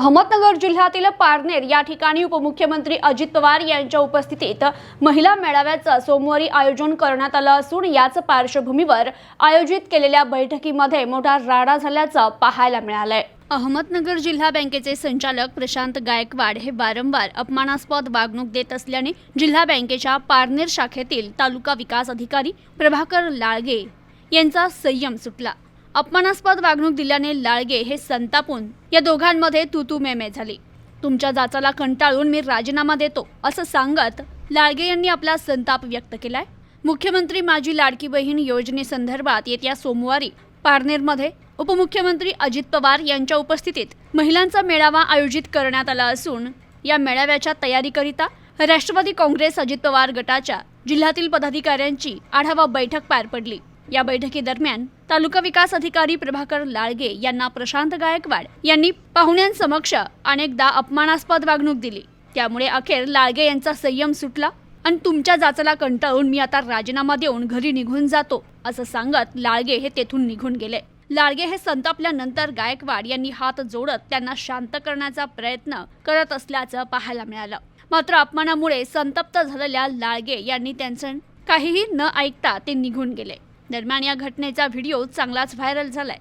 अहमदनगर जिल्ह्यातील पारनेर या ठिकाणी उपमुख्यमंत्री अजित पवार यांच्या उपस्थितीत महिला मेळाव्याचं सोमवारी आयोजन करण्यात आलं असून याच पार्श्वभूमीवर आयोजित केलेल्या बैठकीमध्ये मोठा राडा झाल्याचं पाहायला मिळालंय. अहमदनगर जिल्हा बँकेचे संचालक प्रशांत गायकवाड हे वारंवार अपमानास्पद वागणूक देत असल्याने जिल्हा बँकेच्या पारनेर शाखेतील तालुका विकास अधिकारी प्रभाकर लाळगे यांचा संयम सुटला. अपमानास्पद वागणूक दिल्याने लाळगे हे संतापून या दोघांमध्ये तुतू मेमे झाली. तुमच्या जाचाला कंटाळून मी राजीनामा देतो असं सांगत लाळगे यांनी आपला संताप व्यक्त केलाय. मुख्यमंत्री माझी लाडकी बहीण योजनेसंदर्भात येत्या सोमवारी पारनेरमध्ये उपमुख्यमंत्री अजित पवार यांच्या उपस्थितीत महिलांचा मेळावा आयोजित करण्यात आला असून या मेळाव्याच्या तयारीकरिता राष्ट्रवादी काँग्रेस अजित पवार गटाच्या जिल्ह्यातील पदाधिकाऱ्यांची आढावा बैठक पार पडली. या बैठकीदरम्यान तालुका विकास अधिकारी प्रभाकर लाळगे यांना प्रशांत गायकवाड यांनी पाहुण्यांसमक्ष अनेकदा अपमानास्पद वागणूक दिली. त्यामुळे अखेर लाळगे यांचा संयम सुटला आणि तुमच्या जाचाला कंटाळून मी आता राजीनामा देऊन घरी निघून जातो असं सांगत लाळगे हे तेथून निघून गेले. लाळगे हे संतापल्यानंतर गायकवाड यांनी हात जोडत त्यांना शांत करण्याचा प्रयत्न करत असल्याचं पाहायला मिळालं. मात्र अपमानामुळे संतप्त झालेल्या लाळगे यांनी त्यांचं काहीही न ऐकता ते निघून गेले. दरम्यान या घटनेचा व्हिडिओ चांगलाच व्हायरल झालाय.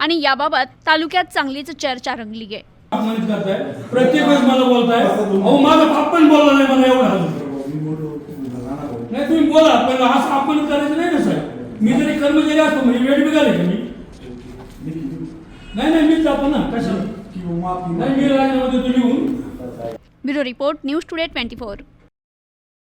आणि याबाबत तालुक्यात चांगलीच चर्चा रंगली आहे. अपमानित करताय. प्रत्येक वेळेस मला बोलताय अहो माझा बाप पण बोलला नाही मला एवढा नाही. तुम्ही बोला पण असं अपमानित करायचं नाही ना साहेब. मी जरी कर्मचारी असतो म्हणजे वेळ बिघाले का मी? नाही नाही मीच जातो ना कशाला? नाही मी राजीनामा देतो लिहून. Bureau report news today twenty four.